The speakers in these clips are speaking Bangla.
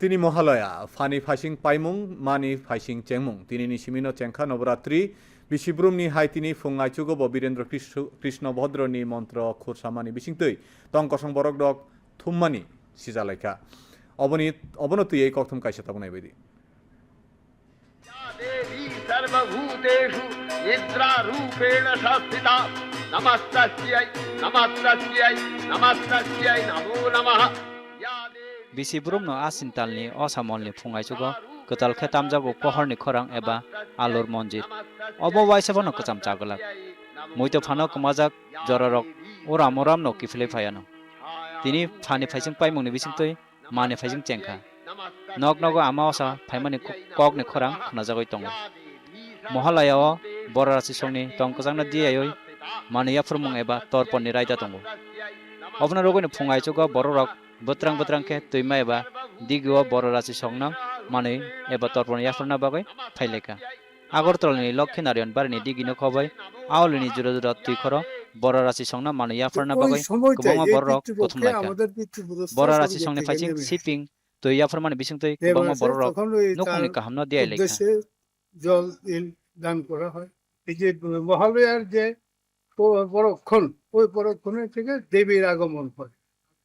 তিনি মহালয়া, ফানি ফাইসিং পাইমুং, মানি ফাইসিং চেংমুং। তিনি নিশিমিন চেংখা, নবরাত্রি, বিশিব্রুম নি হাই তিনি ফুঙ্গাই চুগব, বীরেন্দ্র কৃষ্ণ ভদ্র নি মন্ত্র খুরসামানি বিশিংতৈ তংকসং বরক ডক, থুম্মানি সিজালেখা অবনী অবনতি এই কথম কাইসা তখন বেদি। সর্বভূতেষু, নিদ্রারূপেণ সংস্থিতা নমস্তস্যৈ নমস্তস্যৈ নমস্তস্যৈ নমো নমঃ। bisi brumno asin talni osamolni phungaichugo kotal khetam jago pohorni khorang eba alor monjir obo waisabano kocham chagolak moito phano kumajak jororok oram oram no kifle phayano tini phani phaising paimongni bising toi mane phaising chengkha nok nogo ama osa phaimani kokni khorang khonajagoi tongo mohalayao borarasi songni tongkojangna diyayoi mane yaphurmung eba torponni raida tongo অপনার রোগনে ফুঙাইচুগ বড় রক বতরং বতরং কে তুই মা এবার बोत्राङ बोत्राङखे तुइमा एबा दिगुवा बर' राशि संनाम माने एबा तर्पण याफोरना बागै फाइलेका আগরতলনি লক্ষিনারায়ণ বাড়িনি দিগিনো খবই আওলিনি জুড়ে জুড়ে তুই খর বড় রাশি সংন মানে ইয়াফোরনা বাকে গোমা বড় রক প্রথম লাইকা বড় রাশি সংনে ফাইচিং শিপিং তুই ইয়াফোর মানে বিসিং তুই গোমা বড় রক নকনি নকুনি কাহামনা দিয়াই লাইকা জল ইন দান করা হয় এই যে মহালয়ার যে পরক্ষণ ওই পরক্ষণে থেকে দেবীর আগমন হয়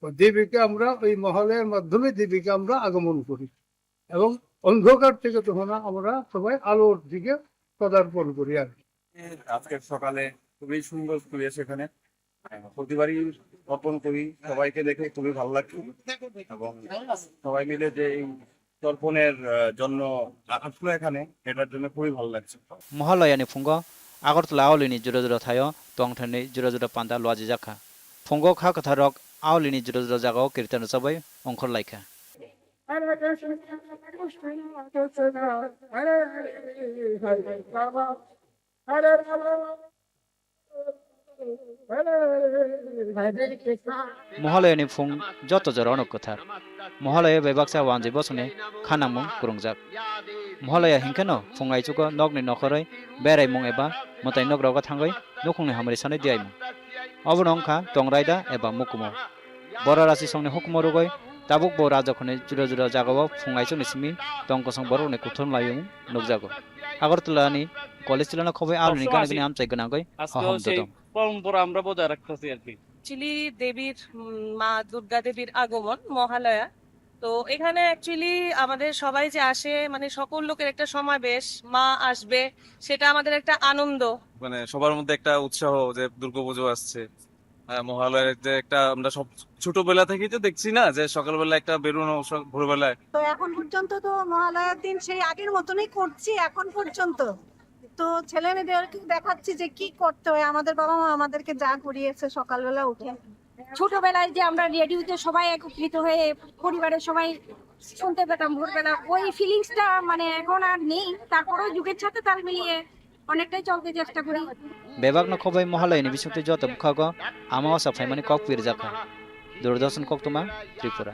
দেবীকে আমরা ওই মহালয়ার মাধ্যমে দেবীকে আমরা আগমন করি। এবং অন্ধকার থেকে তখন আমরা সবাই আলোর দিকে পদার্পণ করি আর। আজকের সকালে খুবই সুন্দর পরিবেশ এখানে। আহ, প্রতিবারই অর্পণ করি। সবাইকে দেখে খুবই ভালো লাগছে। এবং সবাই মিলে যে এই তর্পণের জন্য আসলো এখানে এটার জন্য খুবই ভালো লাগছে। মহালয়ানি ফুঙ্গ আগরতলা আউলিনি জুরা জুরা থায় টংথানি জুরা জুরা পান্তা লুয়াজি জাখা ফুঙ্গ খা কথা রক awli ni jiro jiro jagao kirtano sabai onkor laika Mahalaya নি ফুং যত জর অনেক কথা। মহালয় বেবাকসা ওয়ান জীব শুনে খানাম কুরংজাক। মহালয়া হিংখানো ফুং আইচুক নগনি নখরই বেড়াইমং এবা মতাই নগ্রগ থাঙ্গই নখুংনি হামারি সানে দিয়াইমু। abo nongkha tongraida eba mukumo boro rasi songne hukmo rugoi tabuk bo rajokhne jura jura jagao phungaicho nisimi tongko song boro ne kuthon layung nokjago Agartala নি কলেজ ছিল না খবে আর নিকান আমি আম চাইগো না কই আজকে সেই পরম্পরা আমরা বজায় রাখতেছি আর কি অ্যাকচুয়ালি দেবীর মা দুর্গা দেবীর আগমন মহালয়া তো এখানে অ্যাকচুয়ালি আমাদের সবাই যে আসে মানে সকল লোকের একটা সমাবেশ মা আসবে সেটা আমাদের একটা আনন্দ। মানে সবার মধ্যে একটা উৎসাহ যে দুর্গাপুজো আসছে। আহ, মহালয়ের যে একটা আমরা সব ছোটবেলা থেকেই তো দেখছি না যে সকালবেলা একটা বেরোনো সব ভোরবেলায়। তো এখন পর্যন্ত তো মহালয়ার দিন সেই আগের মতনই করছি এখন পর্যন্ত। তো ছেলে মেয়েদেরকে দেখাচ্ছি যে কি করতে হয় আমাদের বাবা মা আমাদেরকে যা করিয়েছে সকালবেলা উঠে। ছোটবেলায় যে আমরা রেডিওতে সবাই একত্রিত হয়ে পরিবারের সবাই শুনতে পেতাম ভোরবেলা, ওই ফিলিংসটা মানে এখন আর নেই। তারপরেও যুগের সাথে তাল মিলিয়ে অনেকটাই চলতে চেষ্টা করি। বেবাক খবই মহালয়নি বিসুক্তি যত মুখাগ আমাওসা মানে কক পির জাখা। দূরদর্শন কক তোমা, ত্রিপুরা।